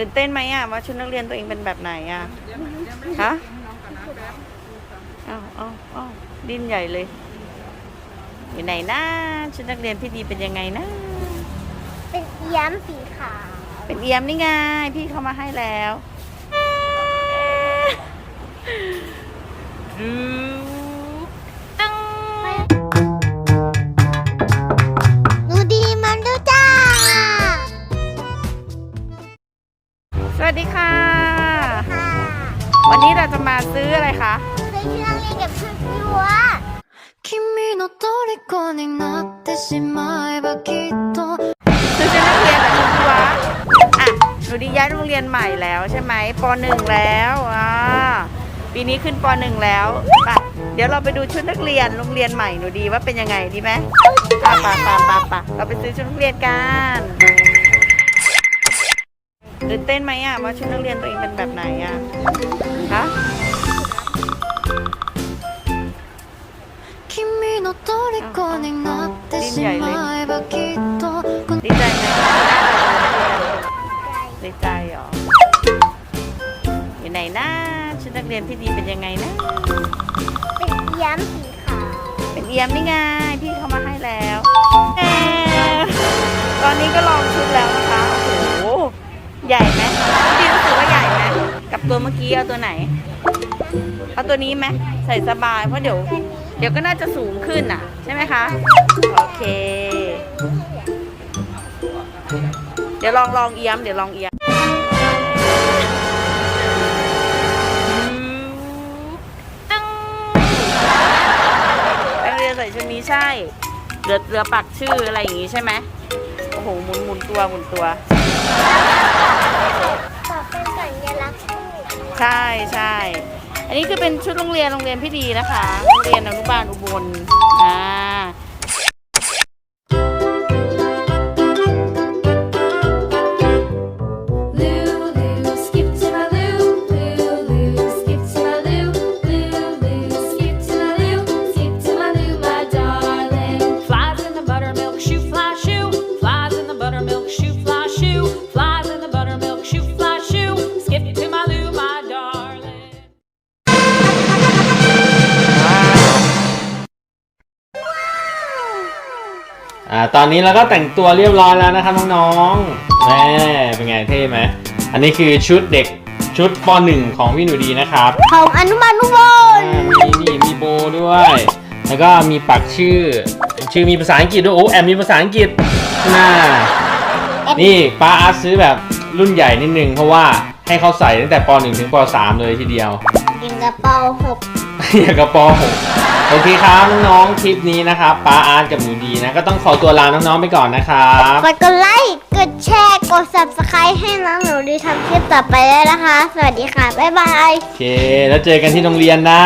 ตื่นเต้นไหมอะว่าชุดนักเรียนตัวเองเป็นแบบไหนอะฮะอ้าวอ้าวอ้าวดิ้นใหญ่เลย อยู่ไหนนะชุดนักเรียนพี่ดีเป็นยังไงนะ เป็นเอี้ยมสีขาว เป็นเอียมนี่ไงพี่เขามาให้แล้วดู วัสดีค่ะ ค่ะ วันนี้เราจะมาซื้ออะไรคะ ซื้อที่นั่งเล่นกับชุดยัว 君の虜になってしまえばきっと ซื้อชุดนักเรียนกับชุดวะอ่ะหนูดีย้ายโรงเรียนใหม่แล้วใช่ไหมปหนึ่งแล้วอ่าปีนี้ขึ้นปหนึ่งแล้วไปเดี๋ยวเราไปดูชุดนักเรียนโรงเรียนใหม่หนูดีว่าเป็นยังไงดีไหมอ่ะไปไปไปไปเราไปซื้อชุดนักเรียนกัน ตื่นเต้นไหมอะว่าชุดนักเรียนตัวเองเป็นแบบไหนอะฮะดิ้นใหญ่เลยดีใจไหมดีใจเหรออยู่ไหนนะชุดนักเรียนพี่ดีเป็นยังไงนะ เป็นเอี้ยมสีขาวเป็นเอี้ยมนี่ไงพี่เขามาให้แล้ว ตอนนี้ก็ลองชุดแล้วนะคะ ใหญ่ไหมพี่รู้สึกว่าใหญ่ไหมกับตัวเมื่อกี้เอาตัวไหน เอาตัวนี้ไหมใส่สบายเพราะเดี๋ยว เดี๋ยวก็น่าจะสูงขึ้นอะ ใช่ไหมคะ โอเค เดี๋ยวลองลองเอียมเดี๋ยวลองเอียมตึ้งนักเรียนใส่ชุดนี้ใช่เหลือเหลือปักชื่ออะไรอย่างงี้ใช่ไหมโอ้โหหมุนหมุนตัวหมุนตัว ตอบเป็นสัญลักษณ์คู่ใช่ใช่ อันนี้คือเป็นชุดโรงเรียนโรงเรียนพี่ดีนะคะ โรงเรียนอนุบาลอุบล อ่า อ่าตอนนี้เราก็แต่งตัวเรียบร้อยแล้วนะครับน้องๆแม่เป็นไงเท่ไหมอันนี้คือชุดเด็กชุดป .1 ของพี่หนูดีนะครับของอนุบาลอุบลอ่ามีนี่มีโบด้วย แล้วก็มีปักชื่อ ชื่อมีภาษาอังกฤษด้วยโอ้แอบมีภาษาอังกฤษน่านี่ป้าอาร์ตซื้อแบบรุ่นใหญ่นิดนึงเพราะว่าให้เขาใส่ตั้งแต่ป .1 ถึงป .3 เลยทีเดียวกินกระเป๋าหก อย่างกับป .6 โอเคครับน้องๆคลิปนี้นะครับป้าอาร์ตกับหนูดีนะก็ต้องขอตัวลาน้องๆไปก่อนนะครับกดกดไลค์กดแชร์กด subscribe ให้น้องหนูดีทำคลิปต่อไปได้นะคะ สวัสดีค่ะ บ๊ายบาย โอเค แล้วเจอกันที่โรงเรียนนะ